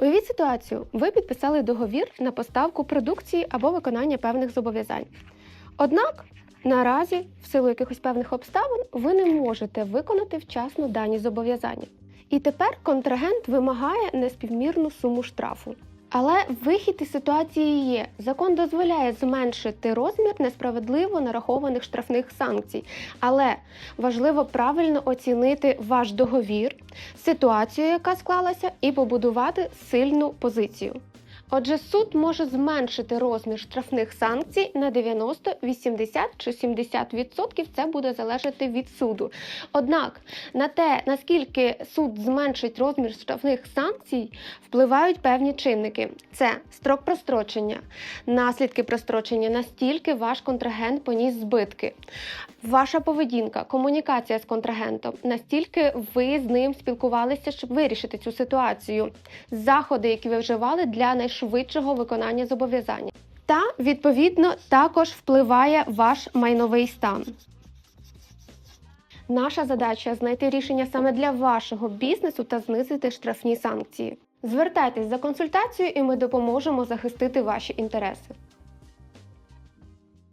Уявіть ситуацію: ви підписали договір на поставку продукції або виконання певних зобов'язань. Однак наразі, в силу якихось певних обставин, ви не можете виконати вчасно дані зобов'язання. І тепер контрагент вимагає неспівмірну суму штрафу. Але вихід із ситуації є. Закон дозволяє зменшити розмір несправедливо нарахованих штрафних санкцій. Але важливо правильно оцінити ваш договір, ситуацію, яка склалася, і побудувати сильну позицію. Отже, суд може зменшити розмір штрафних санкцій на 90, 80 чи 70%, це буде залежати від суду. Однак на те, наскільки суд зменшить розмір штрафних санкцій, впливають певні чинники: це строк прострочення, наслідки прострочення, настільки ваш контрагент поніс збитки, ваша поведінка, комунікація з контрагентом, настільки ви з ним спілкувалися, щоб вирішити цю ситуацію, заходи, які ви вживали для найшвидшого виконання зобов'язання. Та відповідно також впливає ваш майновий стан. Наша задача знайти рішення саме для вашого бізнесу та знизити штрафні санкції. Звертайтесь за консультацією, і ми допоможемо захистити ваші інтереси.